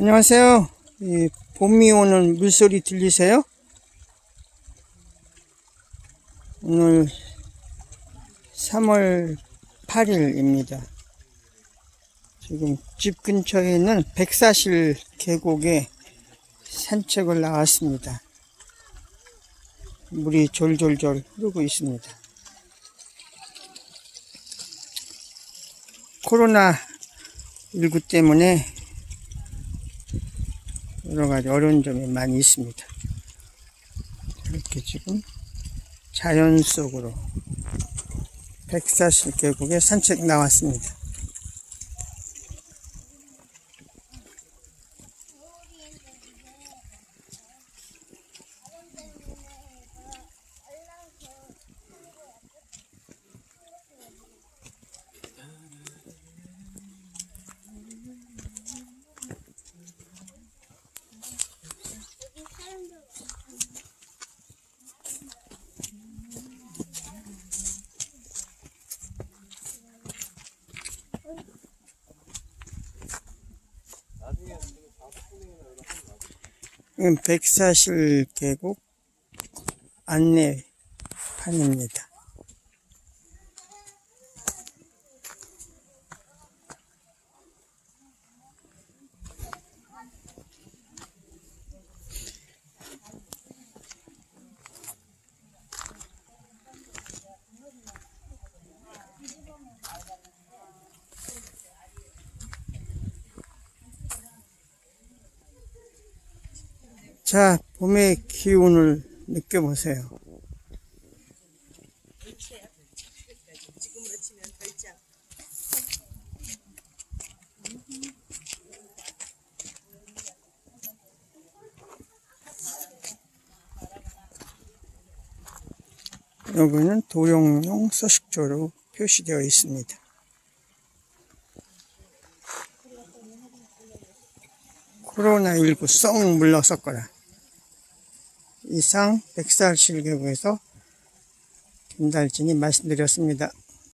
안녕하세요. 이 봄이 오는 물소리 들리세요? 오늘 3월 8일입니다. 지금 집 근처에 있는 백사실 계곡에 산책을 나왔습니다. 물이 졸졸졸 흐르고 있습니다. 코로나 19 때문에 여러 가지 어려운 점이 많이 있습니다. 이렇게 지금 자연 속으로 백사실 계곡에 산책 나왔습니다. 백사실 계곡 안내판입니다. 자, 봄의 기운을 느껴보세요. 여기는 도룡용 서식조로 표시되어 있습니다. 코로나19 썩 물러섰거라. 이상 백살실계구에서 김달진이 말씀드렸습니다.